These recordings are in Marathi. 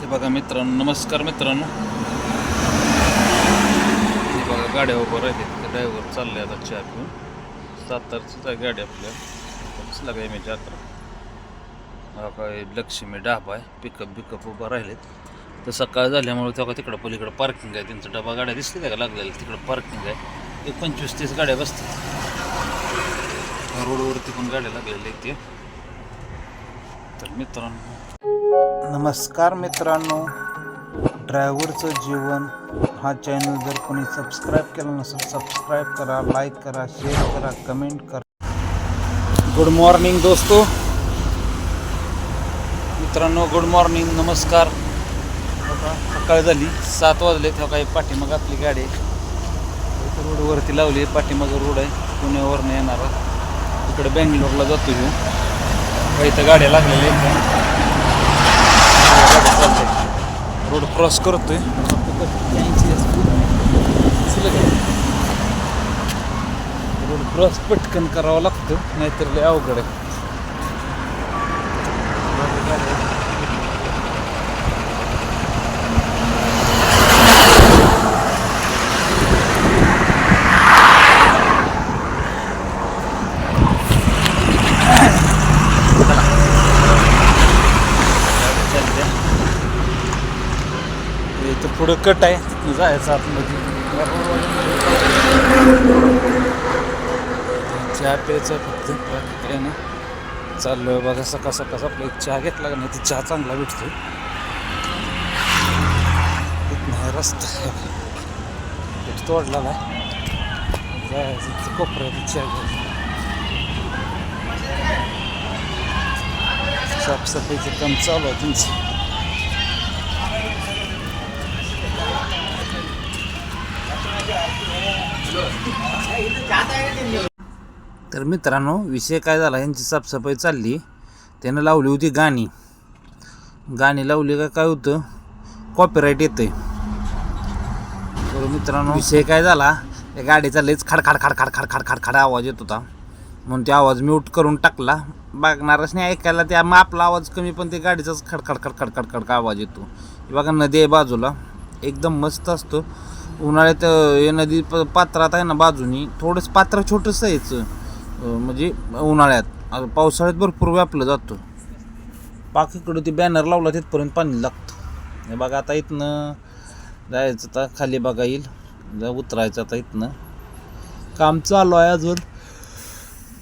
हे बघा मित्रांनो नमस्कार मित्रांनो. हे बघा गाड्या उभं राहिले ते ड्रायव्हर चालले आता चहा पिऊन सातारचीच आहे गाडी आपल्या. कसला काय मी अकरा हा काय लक्ष्मी डाबा आहे. पिकअप बिकअप उभं राहिलेत. तर सकाळ झाल्यामुळे तेव्हा तिकडं पलीकडं पार्किंग आहे. त्यांचं डबा गाड्या दिसली का लागलेल्या? तिकडं पार्किंग आहे. एक पंचवीस तीस गाड्या बसतात. रोडवरती पण गाड्या लागलेल्या आहेत ते. तर मित्रांनो नमस्कार मित्रांनो. ड्रायव्हरचं जीवन हा चॅनल जर कोणी सबस्क्राईब केला नसेल सबस्क्राईब करा लाईक करा शेअर करा कमेंट करा. गुड मॉर्निंग दोस्तो. मित्रांनो गुड मॉर्निंग नमस्कार. बघा, सकाळ झाली. सात वाजले तेव्हा काही पाठीमाग आपली गाडी आहे. इथं रोडवरती लावली आहे. पाठीमाग रोड आहे. पुण्यावरनं येणार. इकडे बेंगलोरला जातो ह्यो इथं गाड्या लागलेल्या आहेत. रोड क्रॉस करतोय. रोड क्रॉस पटकन करावं लागतं नाहीतर लय अवघड आहे चालते इथं पुढं कट आहे. तिथनं जायचं आतमध्ये. चहा प्यायचा फक्त. बाकी काय नाही चाललोय बघा सकाळ सकाळ आपला एक चहा घेतला का नाही तर चहा चांगला भेटतो इथनं रस्ता पेट तोडला नाही जायचं कोपऱ्यात चहा घ्यायचा साफसफाईचं काम चालू आहे तुमचं. तर मित्रांनो विषय काय झाला यांची साफसफाई चालली त्यानं लावली होती गाणी गाणी लावली का काय होतं कॉपीराईट आहे तर मित्रांनो विषय काय झाला त्या गाडीचा लयच खडखाड खडखाड खडखाड खडखड आवाज येत होता म्हणून ते आवाज म्यूट करून टाकला बघणारच नाही ऐकायला त्या मग आपला आवाज कमी पण ते गाडीचाच खडखड खडखड खडखड आवाज येतो बघा नदी आहे बाजूला एकदम मस्त असतो उन्हाळ्यात हे नदी प पात्रात आहे ना बाजूनी थोडंसं पात्र छोटंसं यायचं म्हणजे उन्हाळ्यात. पावसाळ्यात भरपूर व्यापलं जातं. पाकीकडं ते बॅनर लावला तिथपर्यंत पाणी लागतं. हे बघा आता इथनं जायचं आता खाली बघा येईल. जा उतरायचं आता इथनं. काम चालू आहे अजून.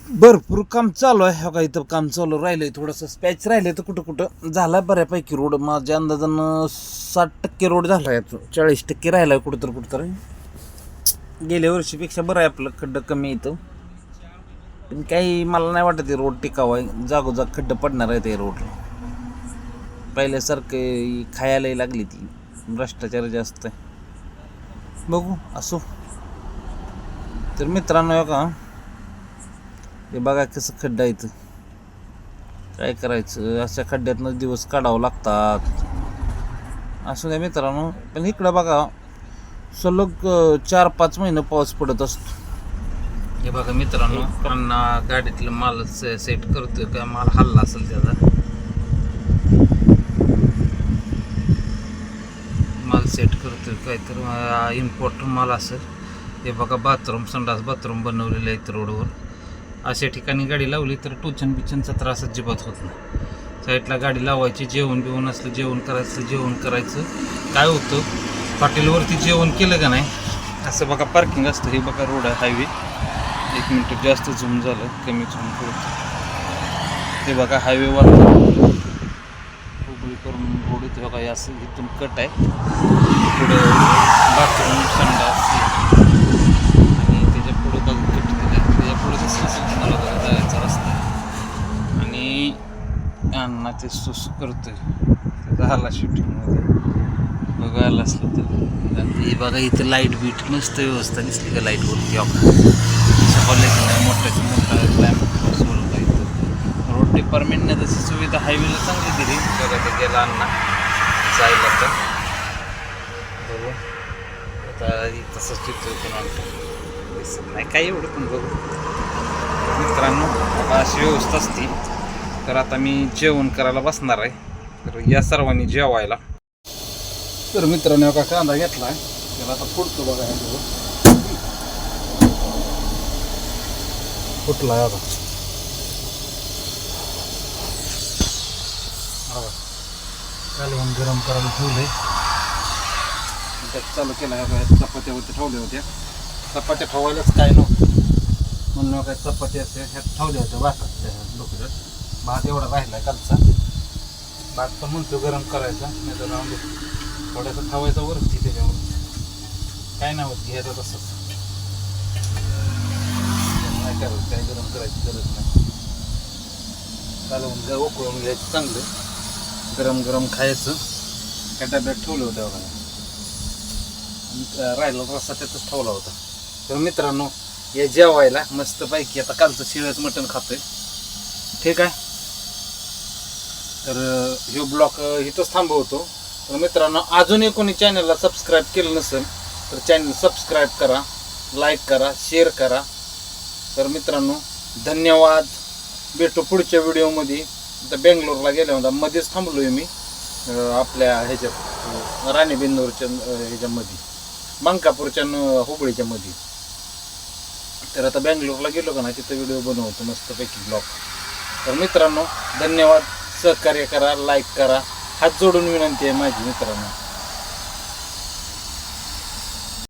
भरपूर काम चालू आहे. हो का इथं काम चालू राहिलंय. थोडंसं स्पॅच राहिलंय तर कुठं कुठं. झाला बऱ्यापैकी रोड माझ्या अंदाजानं साठ टक्के रोड झाला आहे चाळीस टक्के राहिलाय कुठं तर कुठं तर गेल्या वर्षीपेक्षा बरं आहे आपलं खड्डं कमी येतं पण काही मला नाही वाटत रोड टिकावं. आहे जागोजाग खड्डं पडणार आहे ते रोड पहिल्यासारखं खायलाही लागली ती. भ्रष्टाचार जास्त आहे. बघू असो. तर मित्रांनो हो का हे बघा कसं खड्डा इथं. काय करायचं? अशा खड्ड्यातनं दिवस काढावं लागतात. असं द्या मित्रांनो पण इकडं बघा सलग चार पाच महिने पाऊस पडत असतो. हे बघा मित्रांनो त्यांना गाडीतलं माल सेट करतोय का? माल हल्ला असेल त्याचा. माल सेट करतोय काय तर इम्पोर्ट माल असेल. हे बघा बाथरूम संडास बाथरूम बनवलेले आहेत रोडवर. अशा ठिकाणी गाडी लावली तर टोचन बिचनचा त्रास अजिबात होत नाही. साईडला गाडी लावायची जेवण बिवण असलं जेवण करायचं जेवण करायचं. काय होतं? हॉटेलवरती जेवण केलं का नाही? असं बघा पार्किंग असतं. हे बघा रोड आहे हायवे एक मिनटं जास्त झूम झालं कमी झूम करतो हे बघा हायवेवर उघडी करून रोड इथे बघा असं इथून कट आहे. पुढं बाथरूम संडास आणि त्याच्या पुढे बघ कट दिलं त्याच्या पुढे कसं असं तुम्हाला बघा जायचा रस्ता आहे आणि अण्णा ते सुसू करतोय. त्याचा आला शूटिंगमध्ये बघायला असलं तर. आणि हे बघा इथं लाइट बीट मस्त व्यवस्था दिसली का लाईटवरती कॉलेज मोठ्याच्या मोठा लॅम्प बसवलं इथं रोड डिपार्टमेंटने तशी सुविधा हायवेला चांगली दिली. बघा ते गेला अण्णा. जायला तर. बघू. आता तसंच चित्र पण दिसत नाही. काही एवढं पण बघू. मित्रांनो अशी व्यवस्था असती. तर आता मी जेवण करायला बसणार आहे. तर या सर्वांनी जेवायला. तर मित्रांनो का कांदा घेतला आहे त्याला आता फुटतो बघा ह्याच्यावर. फुटला आता. कालवण गरम करायला ठेवले त्यात चालू केला ह्या बाहेर चपात्यावरती ठेवल्या होत्या. चपात्या ठेवायलाच काय नव्हतं. म्हणून काय चपात्या असते ह्यात ठेवल्या होत्या भातात त्या लोकऱ्यात भात एवढा राहिला कालचा भात पण म्हणतो गरम करायचा नाही तर राहून थोडासा ठेवायचा वरती त्याच्यावर. काय नाही होत घ्यायचं तसंच. नाही करायचं काय गरम करायची गरज नाही. कालवून घ्या उकळून घ्यायचं चांगलं. गरम गरम खायचं. त्या डब्यात ठेवलं होतं बघा. आणि राहिला रस्सा त्यातच ठेवला होता. तर मित्रांनो या जेवायला मस्तपैकी आता कालचं शिळच मटण खातोय. ठीक आहे? तर ह्यो ब्लॉक इथंच थांबवतो. तर मित्रांनो अजूनही कोणी चॅनलला सबस्क्राईब केलं नसेल तर चॅनल सबस्क्राईब करा लाईक करा शेअर करा. तर मित्रांनो धन्यवाद. भेटू पुढच्या व्हिडिओमध्ये आता बेंगलोरला गेल्या होता मध्येच थांबलो आहे मी आपल्या ह्याच्यात राणी राणीबेंदूरच्या ह्याच्यामध्ये मंकापूरच्या न- हुबळीच्या मध्ये. तर आता बेंगलोरला गेलो का ना तिथं व्हिडिओ बनवतो मस्तपैकी ब्लॉग तर मित्रांनो धन्यवाद. सहकार्य करा लाईक करा. हात जोडून विनंती आहे माझी मित्रांनो.